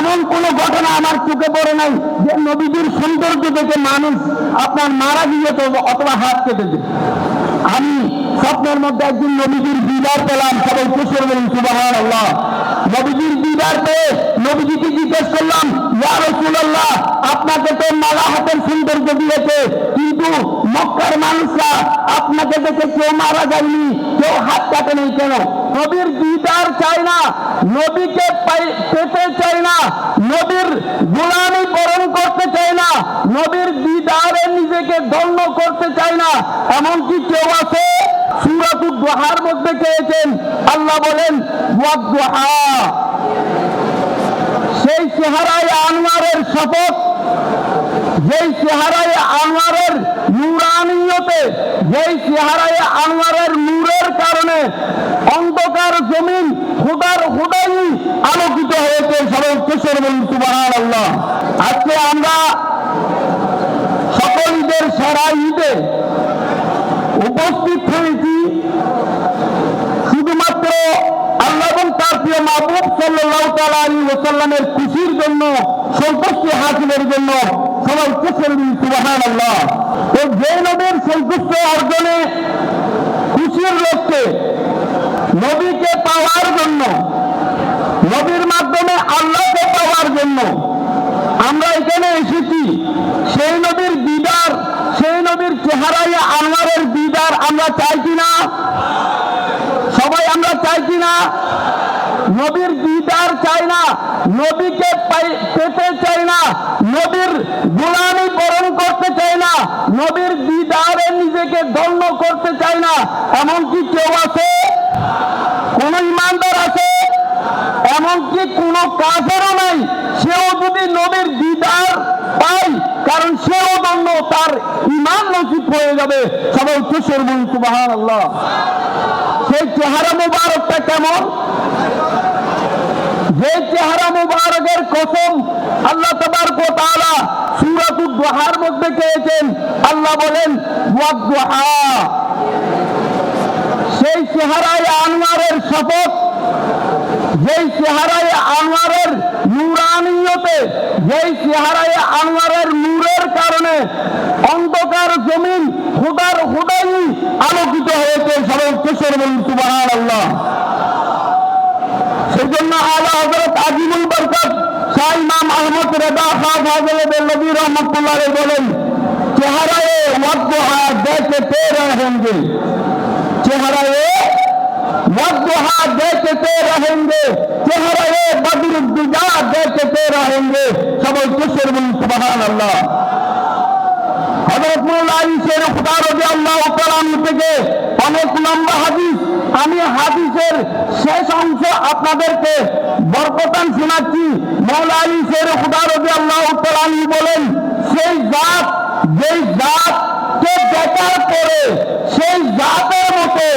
এমন কোন ঘটনা আমার চোখে পড়ে নাই যে নবীজির সৌন্দর্য দেখে মানুষ আপনার মারা গিয়ে অথবা হাত কেটে দেয় আমি স্বপ্নের মধ্যে একদিন নবীজির দিদার পেলাম, সবাই কুশল বলুন সুবাহ আল্লাহ নবীজির দিদার পেয়ে নবীজিকে জিজ্ঞেস করলাম, ইয়া রাসূলুল্লাহ, আপনাকে তো মালা হাতের সৌন্দর্য দিয়েছে, কিন্তু মক্কার মানুষরা আপনাকে দেখে কেউ মারা যায়নি, কেউ হাত কাটে নেই কেন? নবীর দিদার চাই না, নবীকে পেতে চাই না, নবীর গোলামি বরণ করতে চাই না, নবীর দিদারে নিজেকে ধন্য করতে চাই না, এমনকি কেউ আছে, সুরাতু দোহার মধ্যে চেয়েছেন আল্লাহ বলেন সেই চেহারায় আনোয়ারের শপথ, যেই চেহারায় আনোয়ারের নূরানিয়তে, যেই চেহারায় আনোয়ারের নূরের কারণে অন্ধকার জমিন হুদার হুদাই আলোকিত হয়েছে সবাই কিশোর বলুন সুবাহান আল্লাহ আজকে আমরা সকল ঈদের সেরা ঈদে উপস্থিত হয়েছি। শুধুমাত্র আল্লাহ এবং তার প্রিয় মাহবুব সাল্লাহ তালা ওসাল্লামের খুশির জন্য, সন্তুষ্টি হাসিলের জন্য সবাই কেসের সুবাহান আল্লাহ তো যে নবীর সন্তুষ্ট অর্জনে খুশির লক্ষ্যে নবীকে পাওয়ার জন্য, নবীর মাধ্যমে আল্লাহকে পাওয়ার জন্য আমরা এখানে এসেছি। সেই নবীর দিদার, সেই নবীর চেহারায় আনোয়ারের দিদার আমরা চাই কিনা? সবাই আমরা চাই কিনা? নবীর দিদার চাই না, নবীকে পেতে চাই না, নবীর গোলামি বরণ করতে চাই না, নবীর দিদারে নিজেকে ধন্য করতে চাই না, এমনকি কেউ আছে কোন ইমানদার আছে এমনকি কোন কাজেরও নাই, সেও যদি নবীর দিদার পায়, কারণ সেও দণ্ড তার ইমান নসিব হয়ে যাবে। সবাই কিশোর বলুন সুবাহান আল্লাহ সেই চেহারা মুবারকটা কেমন? যে চেহারা মুবারকের কসম আল্লাহ তাবারক ওয়া তাআলা সূরাতুদ দুহার মধ্যে চেয়েছেন আল্লাহ বলেন সেই চেহারায় আনোয়ারের শপথ যেই চেহারায় আনোয়ারের নূরানিয়তে, যেই চেহারায় আনোয়ারের নূরের কারণে অন্ধকার জমিন হুদার হুদাই আলোকিত হয়েছে সবাই কিশোর বলুন সুবাহ আল্লাহ সেজন্য আলা হজরত আজিমুল বরকত সাই নাম আহমদ রেদা শাহ ফাজলে নবী রহমতুল্লাহ বলেন, চেহারায় দেখতে পেয়ে রহেঙ্গে চেহারায় वद्दुहा देखते रहेंगे चेहरे बद्र दुजा देखते रहेंगे সবাই কিশোর বলুন সুবহান আল্লাহ হযরত মৌলা আলী শের খুদা রাদিয়াল্লাহু তাআলা আনহু থেকে অনেক লম্বা হাদিস আমি হাদিসের শেষ অংশ আপনাদেরকে বরকতান শোনাচ্ছি মৌলা আলী শের খুদা রাদিয়াল্লাহু তাআলা আনহু বলেন সেই জাত যেই জাত কে দেখার পরে সেই জাতের মতো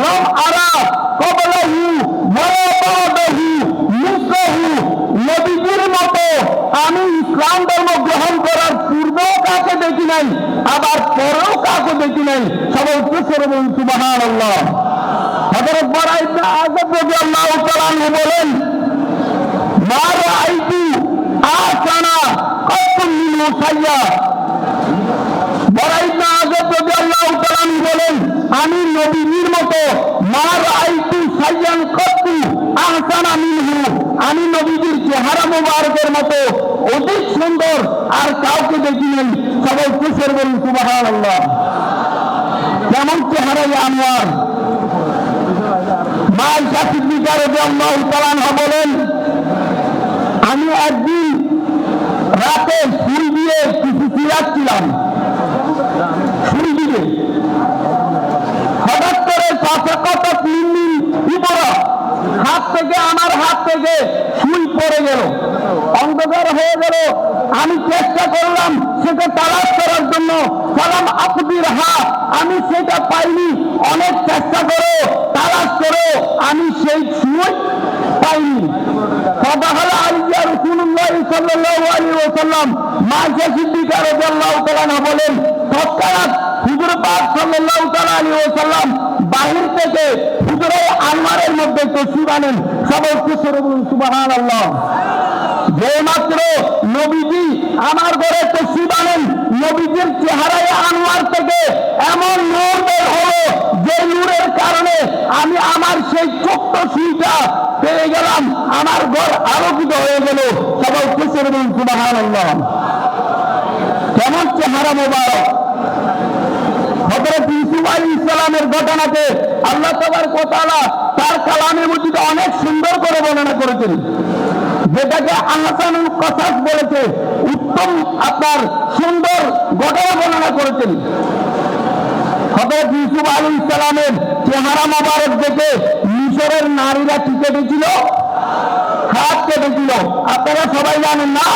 রম আরা কবলাহু মরাবাদাহু মুসলাহু নবীজির মতো আমি ইসলাম ধর্ম গ্রহণ করার পূর্বেও কাকে দেখি নাই, আবার পরেও কাকে দেখি নাই। সবাই কিশোর বলুন সুবাহান আল্লাহ হযরত বড় ইবনে আযব রাদিয়াল্লাহু তাআলা আনহু বলেন, মা রাআইতু আসানা মিন মুসাইয়া বড়াই না আজব রাদিয়াল্লাহু তাআলা আনহু বলেন, আমি নবীর মতো মা রাআইতু সাইয়ান কত্তু আহসানা মিনহু। আমি নবীজির চেহারা মুবারকের মতো অধিক সুন্দর আর কাউকে দেখি নাই। সবাই কিসের বলুন, সুবহানাল্লাহ। কেমন চেহারা আনোয়ার? মা ইসা সিদ্দিকা রাদিয়াল্লাহু তাআলা বলেন, আমি একদিন রাতে ফুল দিয়ে কিছু চিরাচ্ছিলাম ফুল দিবে হঠাৎ করে পাশে কত তিন দিন উপরা হাত থেকে আমার হাত থেকে সুই পড়ে গেল অন্ধকার হয়ে গেল আমি চেষ্টা করলাম সেটা তালাশ করার জন্য সালাম আকুদির হাত আমি সেটা পাইনি অনেক চেষ্টা করে তালাশ করে আমি সেই সুই পাইনি فدخل علي رسول الله صلى الله عليه وسلم মা সিদ্দিকা রাদিয়াল্লাহু তাআলা বলেন তৎক্ষণাৎ হুজুর পাক সাল্লাল্লাহু তাআলা আলাইহি ওয়াসাল্লাম বাহির থেকে হুজুরে আনোয়ারের মধ্যে তসবিহ আনেন। সবাই কিশোর বলুন, সুবহানাল্লাহ। যে মাত্র নবীজি আমার ঘরে তসিব আনেন, নবীজির চেহারায় আনোয়ার থেকে এমন নূর বের হলো, যে নূরের কারণে আমি আমার সেই ছোট্ট সুইটা পেয়ে গেলাম। আমার ঘর আলোকিত হয়ে গেল। সবাই খুশি বলুন সুবাহান কেমন চেহারা মোবারক। হজরত ইউসুফ আলী ইসলামের ঘটনাকে আল্লাহ তাবার কোতালা তার কালামে মজিদে অনেক সুন্দর করে বর্ণনা করেছেন। যেটাকে আহসানুল কসাস বলেছে, উত্তম আপনার সুন্দর ঘটনা বর্ণনা করেছেন। হজরত ইউসুফ আলী ইসলামের চেহারা মোবারক দেখে মিশরের নারীরা কি কেটেছিল হাত কেটেছিল আপনারা সবাই জানেন না?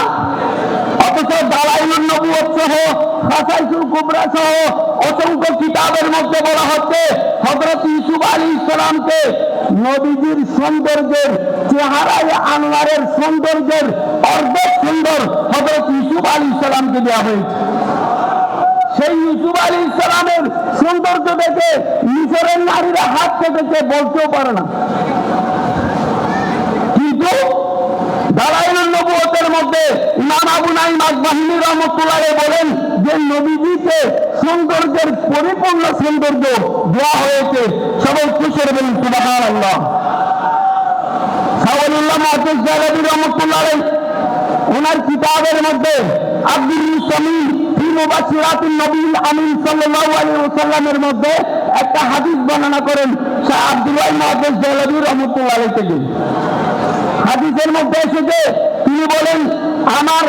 অথচ দালাইলুন নবুয়ত সহ খাসাইসুল কুবরা সহ অসংখ্য কিতাবের মধ্যে বলা হচ্ছে, হযরত ইউসুফ আলী ইসলামকে নবীজির সৌন্দর্যের চেহারায় আনোয়ারের সৌন্দর্যের অর্ধেক সুন্দর হযরত ইউসুফ আলী ইসলামকে দেওয়া হয়েছে। সেই ইউসুফ আলী ইসলামের সৌন্দর্য দেখে মিশরের নারীরা হাত কেটেছে, বলতেও পারে না। কিন্তু দালাইলুন নবুয়তের মধ্যে নাইম আকবাহিনী রহমতুল্লাহ বলেন যে নবীজিকে সৌন্দর্যের পরিপূর্ণ সৌন্দর্য দেওয়া হয়েছে। সবাই খুশির বলুন সুবাহান আল্লাহ সাওয়ালুল্লাহ মহাদেশ জালাবি রহমতুল্লাহ ওনার কিতাবের মধ্যে আব্দুল মধ্যে একটা হাদিস বর্ণনা করেন আব্দুল্লাহ তিনি বলেন, আমার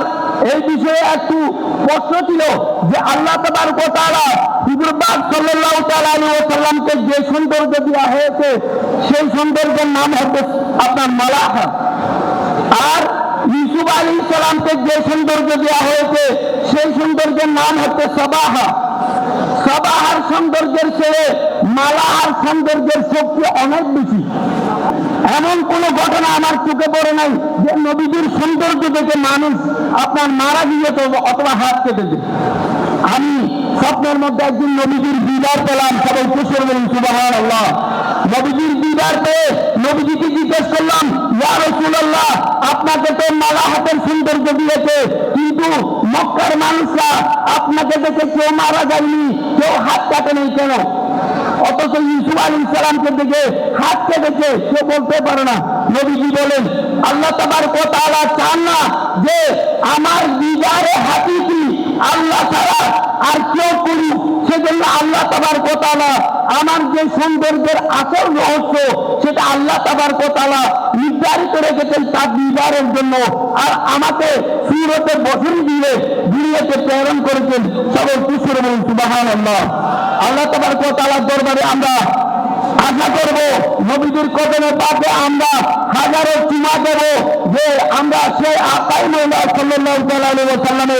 এই বিষয়ে একটু প্রশ্ন ছিল যে আল্লাহ তাবার কোতারা হুজুরবাগ আলাইহি ওয়াসাল্লামকে যে সৌন্দর্য দেওয়া হয়েছে, সেই সৌন্দর্যের নাম হচ্ছে আপনার মালাহা। আর ইউসুফ আলী সালামকে যে সৌন্দর্য দেওয়া হয়েছে, সেই সৌন্দর্যের নাম হচ্ছে সবাহা। সবাহার সৌন্দর্যের ছেড়ে মালাহার সৌন্দর্যের শক্তি অনেক বেশি। এমন কোন ঘটনা আমার চোখে পড়ে নাই যে নদীদের সৌন্দর্য থেকে মানুষ আপনার মারা গিয়ে তো অথবা হাত কেটে দেবে। আমি স্বপ্নের মধ্যে একদিন নদীদের বিদায় পেলাম, সবাই কুশোর বলুন সুবাহ আল্লাহ নবীজির দিদার পেয়ে নবীজিকে জিজ্ঞেস করলাম, ইয়া রাসূলুল্লাহ, আপনাকে তো মালা হাতের সৌন্দর্য দিয়েছে, কিন্তু মক্কার মানুষরা আপনাকে দেখে কেউ মারা যায়নি, কেউ হাত কাটে নেই কেন? অথচ ইউসুফ আলী ইসলামকে দেখে হাত কেটেছে কেউ বলতে পারে না। নবীজি বলেন, আল্লাহ তাবার কথা চান না যে আমার দিদারে হাতিটি আল্লাহ ছাড়া আর কেউ করুক সেজন্য আল্লাহ তাবার কোতালা আমার যে সৌন্দর্যের আসল রহস্য, সেটা আল্লাহ তাবার কোতালা নির্ধারিত রেখেছেন তার দিদারের জন্য। আর আমাকে সুরতে বসন দিয়ে দুনিয়াতে প্রেরণ করেছেন সবাই কুসুর বলুন সুবাহান আল্লাহ আল্লাহ তাবার কোতালার দরবারে আমরা আশা করব, নবীদের কদমে পাকে আমরা হাজারো চুমা দেব যে আমরা সেই আকাই মহিলা সাল্লাল্লাহু তাআলা